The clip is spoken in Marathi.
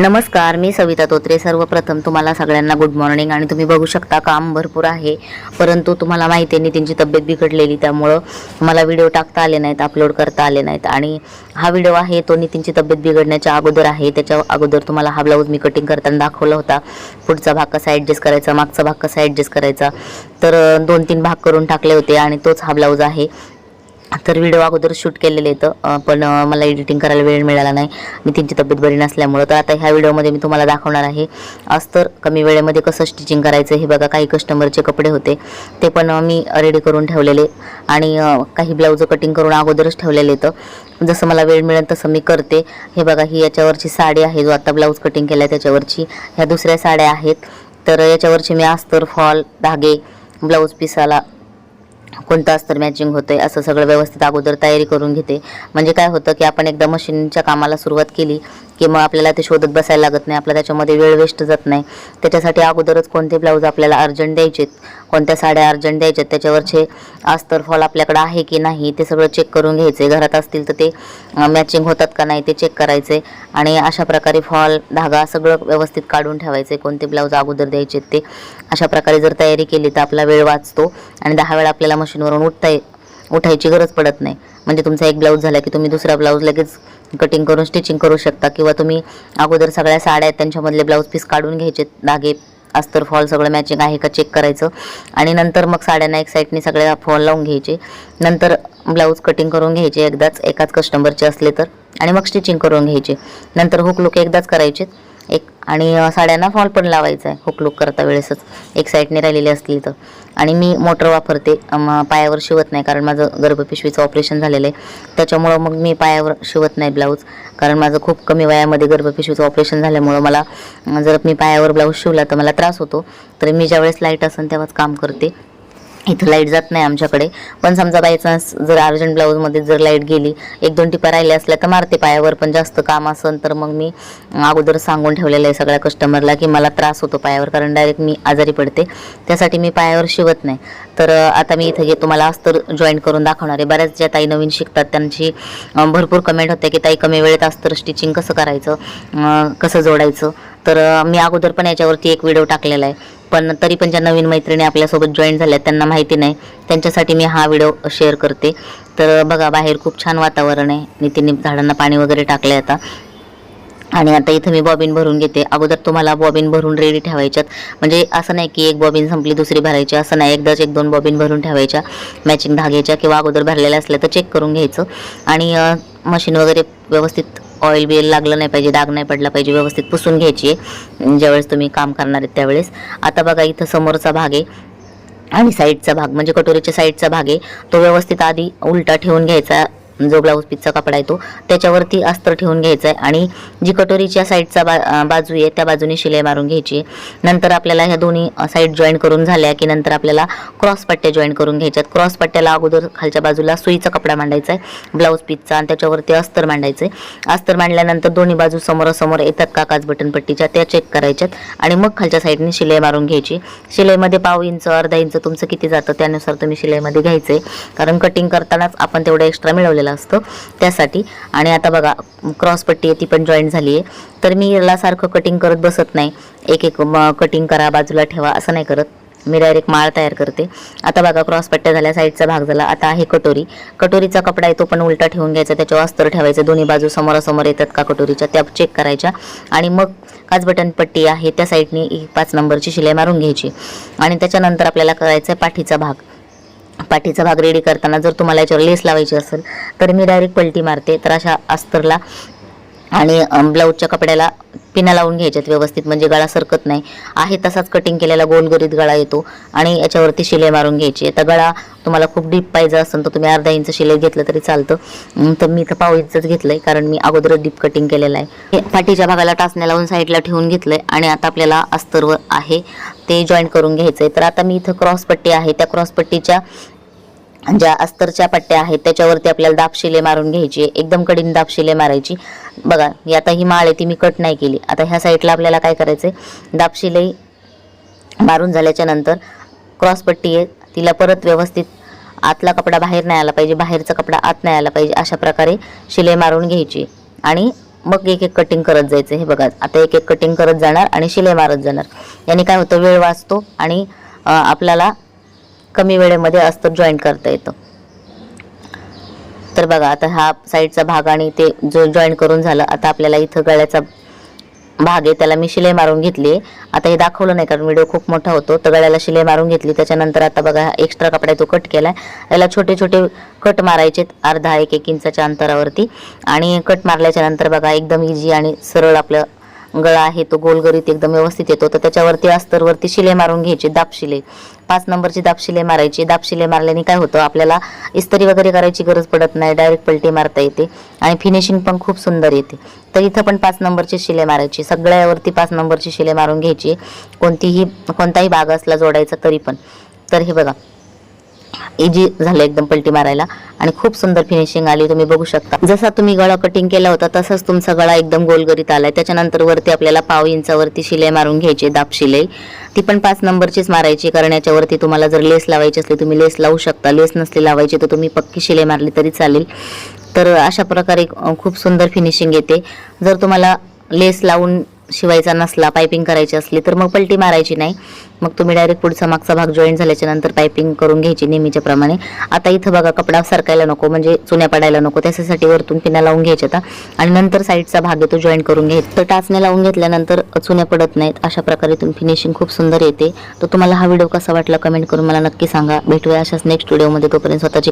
नमस्कार मी सविता तोत्रे. सर्वप्रथम तुम्हाला सगळ्यांना गुड मॉर्निंग आणि तुम्ही बघू शकता काम भरपूर आहे परंतु तुम्हाला माहिती आहे नितीनची तब्येत बिघडलेली त्यामुळं मला व्हिडिओ टाकता आले नाहीत अपलोड करता आले नाहीत. आणि हा व्हिडिओ आहे तो नितीनची तब्येत बिघडण्याच्या अगोदर आहे. त्याच्या अगोदर तुम्हाला हा ब्लाऊज मी कटिंग करताना दाखवला होता. पुढचा भाग कसा ॲडजस्ट करायचा मागचा भाग कसा ॲडजस्ट करायचा तर दोन तीन भाग करून टाकले होते आणि तोच हा ब्लाऊज आहे. तर व्हिडिओ अगोदर शूट केलेले आहेत. पण मला एडिटिंग करायला वेळ मिळाला नाही. मी त्यांची तब्येत बरी नसल्यामुळं. तर आता ह्या व्हिडिओमध्ये मी तुम्हाला दाखवणार आहे. अस्तर कमी वेळेमध्ये कसं स्टिचिंग करायचं हे बघा. काही कस्टमरचे कपडे होते. ते पण मी रेडी करून ठेवलेले. आणि काही ब्लाऊज कटिंग करून अगोदरच ठेवलेले येतं जसं मला वेळ मिळेल तसं मी करते. हे बघा ही याच्यावरची साडी आहे. जो आता ब्लाऊज कटिंग केला त्याच्यावरची. ह्या दुसऱ्या साड्या आहेत. तर याच्यावरची मी अस्तर फॉल धागे ब्लाऊज पिसाला कोणता अस्तर मॅचिंग होतंय असं सगळं व्यवस्थित अगोदर तयारी करून घेते. म्हणजे काय होतं की आपण एकदा मशीनच्या कामाला सुरुवात केली की मग आपल्याला ते शोधत बसायला लागत नाही. आपला त्याच्यामध्ये वेळ वेस्ट जात नाही. त्याच्यासाठी अगोदरच कोणते ब्लाऊज आपल्याला अर्जंट द्यायचेत? कोणत्या साड्या अर्जंट द्यायच्यात? त्याच्यावरचे अस्तर फॉल आपल्याकडे आहे की नाही ते सगळं चेक करून घ्यायचे घरात असतील तर ते मॅचिंग होतात का नाही ते चेक करायचे आणि अशा प्रकारे फॉल धागा सगळं व्यवस्थित काढून ठेवायचे कोणते ब्लाऊज अगोदर द्यायचे ते. अशा प्रकारे जर तयारी केली तर आपला वेळ वाचतो. आणि दहा वेळा आपल्याला मशीनवरून उठता उठायची गरज पडत नाही. म्हणजे तुमचा एक ब्लाऊज झाला की तुम्ही दुसरा ब्लाऊज लगेच कटिंग करून स्टिचिंग करू शकता. किंवा तुम्ही अगोदर सगळ्या साड्या आहेत त्यांच्यामधले ब्लाऊज पीस काढून घ्यायचे. धागे अस्तर फॉल सगळं मॅचिंग आहे का चेक करायचं. आणि नंतर मग साड्यांना एक साईडने सगळ्या फॉल लावून घ्यायचे. नंतर ब्लाऊज कटिंग करून घ्यायचे एकदाच एकाच कस्टमरचे असले तर. आणि मग स्टिचिंग करून घ्यायचे. नंतर हुक लुक एकदाच करायचे एक आणि साड्यांना फॉल पण लावायचा आहे हुक लुक करता वेळेसच. एक साईडने राहिलेली असली तर. आणि मी मोटर वापरते पायावर शिवत नाही कारण माझं गर्भपिशवीचं ऑपरेशन झालेलं आहे त्याच्यामुळं मग मी पायावर शिवत नाही ब्लाऊज कारण माझं खूप कमी वयामध्ये गर्भपिशवीचं ऑपरेशन झाल्यामुळं मला जर मी पायावर ब्लाऊज शिवला तर मला त्रास होतो. तर मी ज्यावेळेस लाइट असेल तेव्हाच काम करते. इथं लाइट जात नाही आमच्याकडे. पण समजा बाय चान्स जर अर्जंट ब्लाऊजमध्ये जर लाइट गेली एक दोन टिपा राहिल्या असल्या तर मारते पायावर पण जास्त काम असेल तर मग मी अगोदर सांगून ठेवलेलं आहे सगळ्या कस्टमरला की मला त्रास होतो पायावर कारण डायरेक्ट मी आजारी पडते. त्यासाठी मी पायावर शिवत नाही. तर आता मी इथं घेतो तुम्हाला अस्तर जॉईन करून दाखवणार आहे. बऱ्याच ज्या ताई नवीन शिकतात. त्यांची भरपूर कमेंट होते की ताई कमी वेळेत अस्तर स्टिचिंग कसं करायचं? कसं जोडायचं? तर मी अगोदर पण याच्यावरती एक व्हिडिओ टाकलेला आहे. पण तरी पण ज्या नवीन मैत्रिणी आपल्यासोबत जॉईन झाल्या त्यांना माहिती नाही. त्यांच्यासाठी मी हा व्हिडिओ शेअर करते. तर बघा बाहेर खूप छान वातावरण आहे. नितीने झाडांना पाणी वगैरे टाकले आता. आणि आता इथं मी बॉबिन भरून घेते. अगोदर तुम्हाला बॉबिन भरून रेडी ठेवायच्यात. म्हणजे असं नाही की एक बॉबिन संपली दुसरी भरायची. असं नाही. एकदाच एक दोन बॉबिन भरून ठेवायच्या. मॅचिंग धाग्याच्या किंवा अगोदर भरलेल्या असल्या तर चेक करून घ्यायचं. आणि मशीन वगैरे व्यवस्थित ऑइल बिल लागलं नाही पाहिजे दाग नाही पडला पाहिजे व्यवस्थित पुसून घ्यायची आहे. ज्यावेळेस तुम्ही काम करणार आहेत त्यावेळेस. आता बघा इथं समोरचा भाग आहे आणि साईडचा भाग म्हणजे कटोरीच्या साईडचा भाग आहे. तो व्यवस्थित आधी उलटा ठेवून घ्यायचा. जो ब्लाऊज पीसचा कपडा आहे तो त्याच्यावरती अस्तर ठेवून घ्यायचा आहे आणि जी कटोरीच्या साईडचा बा बाजू आहे त्या बाजूने शिलाई मारून घ्यायची. आहे नंतर आपल्याला ह्या दोन्ही साईड जॉईन करून झाल्या की नंतर आपल्याला क्रॉस पट्ट्या जॉईन करून घ्यायच्यात. क्रॉस पट्ट्याला अगोदर खालच्या बाजूला सुईचा कपडा मांडायचा आहे ब्लाऊज पीसचा आणि त्याच्यावरती अस्तर मांडायचं आहे अस्तर मांडल्यानंतर दोन्ही बाजू समोरासमोर येतात का काच बटन पट्टीच्या त्या चेक करायच्यात आणि मग खालच्या साईडने शिलाई मारून घ्यायची. शिलाईमध्ये पाव इंच अर्धा इंच तुमचं किती जातं त्यानुसार तुम्ही शिलाईमध्ये घ्यायचं आहे कारण कटिंग करतानाच आपण तेवढं एक्स्ट्रा मिळवलेलं असतं त्यासाठी. आणि आता बघा क्रॉस पट्टी आहे ती पण जॉईंट झाली आहे. तर मी याला सारखं कटिंग करत बसत नाही. एक एक कटिंग करा बाजूला ठेवा असं नाही करत. मी डायरेक्ट माळ तयार करते. आता बघा क्रॉस पट्ट्या झाल्या साईडचा भाग झाला. आता आहे कटोरी. कटोरीचा कपडा आहे तो पण उलटा ठेवून घ्यायचा त्याच्यावर अस्तर ठेवायचं. दोन्ही बाजू समोरासमोर येतात का कटोरीच्या त्या चेक करायच्या. आणि मग काच बटन पट्टी आहे त्या साईडनी पाच नंबरची शिलाई मारून घ्यायची. आणि त्याच्यानंतर आपल्याला करायचा आहे पाठीचा भाग. पाठीचा भाग रेडी करताना जर तुम्हाला याच्यावर लेस लावायची असेल तर मी डायरेक्ट पलटी मारते. तर अशा अस्तरला आणि ब्लाऊजच्या कपड्याला पिना लावून घ्यायच्यात व्यवस्थित म्हणजे गळा सरकत नाही. आहे तसाच कटिंग केलेला गोलगरीत गळा येतो आणि याच्यावरती शिलाई मारून घ्यायची. आता गळा तुम्हाला खूप डीप पाहिजे असेल तर तुम्ही अर्धा इंच शिलाई घेतलं तरी चालतं. तर मी तर पाव इंचच आहे कारण मी अगोदरच डीप कटिंग केलेलं आहे. पाठीच्या भागाला टाचण्या लावून साईडला ठेवून आहे आणि आता आपल्याला अस्तरवर आहे ते जॉईंट करून घ्यायचं आहे तर आता मी इथं क्रॉस पट्टी आहे. त्या क्रॉसपट्टीच्या ज्या अस्तरच्या पट्ट्या आहेत त्याच्यावरती आपल्याला दाब शिले मारून घ्यायची एकदम कडीन दाब शिले मारायची. बघा ही आता ही माळ आहे ती मी कट नाही केली. आता ह्या साईडला आपल्याला काय करायचं दाब शिलाई मारून झाल्याच्यानंतर क्रॉसपट्टी आहे तिला परत व्यवस्थित आतला कपडा बाहेर नाही आला पाहिजे बाहेरचा कपडा आत नाही आला पाहिजे अशा प्रकारे शिलाई मारून घ्यायची. आणि मग एक एक कटिंग करत जायचं हे बघा आता एक एक कटिंग करत जाणार आणि शिलाई मारत जाणार. याने काय होतं? वेळ वाचतो आणि आपल्याला कमी वेळेमध्ये असतं जॉईन करता येतं. तर बघा आता हा साईडचा भाग आणि ते जो जॉईन करून झालं आता आपल्याला इथं गळ्याचा भाग आहे त्याला मी शिलाई मारून घेतली. आता हे दाखवलं नाही कारण व्हिडिओ खूप मोठा होतो. तर गळ्याला शिलाई मारून घेतली. त्याच्यानंतर आता बघा एक्स्ट्रा कपडा तो कट केलाय. याला छोटे छोटे कट मारायचे अर्धा एक एक इंचाच्या अंतरावरती. आणि कट मारल्याच्या नंतर बघा एकदम इझी आणि सरळ आपलं गळा आहे तो गोलगरीत एकदम व्यवस्थित येतो. तर त्याच्यावरती अस्तरवरती शिले मारून घ्यायची दाब पाच नंबरची दाब मारायची. दाब मारल्याने काय होतं आपल्याला इस्त्री वगैरे करायची गरज पडत नाही डायरेक्ट पलटी मारता येते आणि फिनिशिंग पण खूप सुंदर येते. तर इथं पण पाच नंबरची शिले मारायची. सगळ्यावरती पाच नंबरची शिले मारून घ्यायची. कोणतीही कोणताही भाग असला जोडायचा तरी पण. तर हे बघा इजी झालं एकदम पलटी मारायला. आणि खूप सुंदर फिनिशिंग आली तुम्ही बघू शकता. जसा तुम्ही गळा कटिंग केला होता तसाच तुमचा गळा एकदम गोलगरीत आलाय. त्याच्यानंतर वरती आपल्याला पाव इंचावरती शिलाई मारून घ्यायची दाब शिलाई. ती पण पाच नंबरचीच मारायची कारण याच्यावरती तुम्हाला जर लेस लावायची असली तुम्ही लेस लावू शकता. लेस नसली लावायची तर तुम्ही पक्की शिलाई मारली तरी चालेल. तर अशा प्रकारे खूप सुंदर फिनिशिंग येते. जर तुम्हाला लेस लावून शिवायचा नसला पायपिंग करायची असली तर मग पलटी मारायची नाही. मग तुम्ही डायरेक्ट पुढचा मागचा भाग जॉईन झाल्याच्यानंतर पायपिंग करून घ्यायची नेहमीच्या प्रमाणे. आता इथं बघा कपडा सरकायला नको म्हणजे चुन्या पडायला नको त्याच्यासाठी वरतून पिना लावून घ्यायच्या आता. आणि नंतर साईडचा भाग आहे तो जॉईन करून घ्यायचा. तर टाचण्या लावून घेतल्यानंतर चुन्या पडत नाहीत अशा प्रकारे तुम्ही फिनिशिंग खूप सुंदर येते. तर तुम्हाला हा व्हिडिओ कसा वाटला कमेंट करून मला नक्की सांगा. भेटूया अशाच नेक्स्ट व्हिडिओमध्ये तोपर्यंत स्वतःची